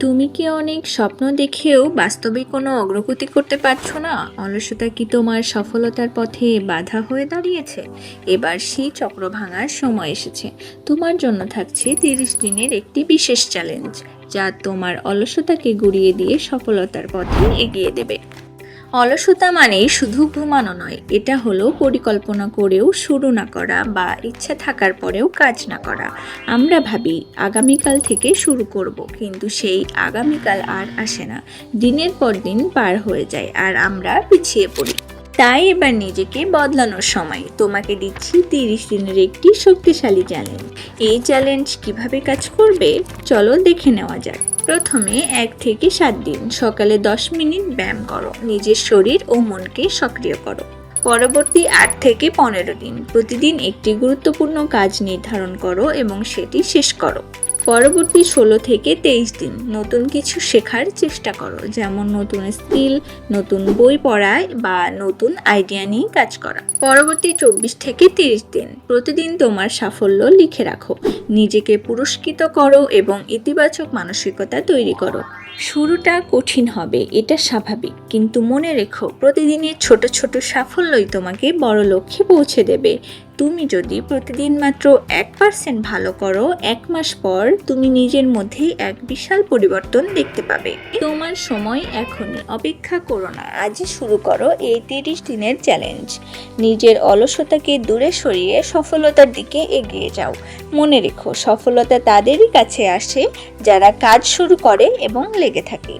তুমি কি অনেক স্বপ্ন দেখেও বাস্তবে কোনো অগ্রগতি করতে পারছ না? অলসতা কি তোমার সফলতার পথে বাধা হয়ে দাঁড়িয়েছে? এবার সেই চক্র ভাঙার সময় এসেছে। তোমার জন্য থাকছে তিরিশ দিনের একটি বিশেষ চ্যালেঞ্জ যা তোমার অলসতাকে গুড়িয়ে দিয়ে সফলতার পথে এগিয়ে দেবে। অলসতা মানে শুধু ঘুমানো নয়, এটা হলো পরিকল্পনা করেও শুরু না করা বা ইচ্ছা থাকার পরেও কাজ না করা। আমরা ভাবি, আগামীকাল থেকে শুরু করব, কিন্তু সেই আগামীকাল আর আসে না। দিনের পর দিন পার হয়ে যায় আর আমরা পিছিয়ে পড়ি। তাই এবার নিজেকে বদলানোর সময়। তোমাকে দিচ্ছি তিরিশ দিনের একটি শক্তিশালী চ্যালেঞ্জ এই চ্যালেঞ্জ কীভাবে কাজ করবে? চলো দেখে নেওয়া যাক। প্রথমে এক থেকে সাত দিন সকালে দশ মিনিট ব্যায়াম করো। নিজের শরীর ও মনকে সক্রিয় করো। পরবর্তী আট থেকে পনেরো দিন প্রতিদিন একটি গুরুত্বপূর্ণ কাজ নির্ধারণ করো এবং সেটি শেষ করো। পরবর্তী ষোলো থেকে তেইশ দিন নতুন কিছু শেখার চেষ্টা করো, যেমন নতুন স্কিল, নতুন বই পড়া বা নতুন আইডিয়া নিয়ে কাজ করা। পরবর্তী চব্বিশ থেকে তিরিশ দিন প্রতিদিন তোমার সাফল্য লিখে রাখো। নিজেকে পুরস্কৃত করো এবং ইতিবাচক মানসিকতা তৈরি করো। শুরুটা কঠিন হবে, এটা স্বাভাবিক। কিন্তু মনে রেখো, প্রতিদিনের ছোট ছোট সাফল্যই তোমাকে বড় লক্ষ্যে পৌঁছে দেবে। তুমি যদি প্রতিদিন মাত্র এক পার্সেন্ট ভালো করো, এক মাস পর তুমি নিজের মধ্যেই এক বিশাল পরিবর্তন দেখতে পাবে। তোমার সময় এখনই, অপেক্ষা করো না, আজই শুরু করো এই তিরিশ দিনের চ্যালেঞ্জ নিজের অলসতাকে দূরে সরিয়ে সফলতার দিকে এগিয়ে যাও। মনে রেখো, সফলতা তাদেরই কাছে আসে, যারা কাজ শুরু করে এবং লেগে থাকে।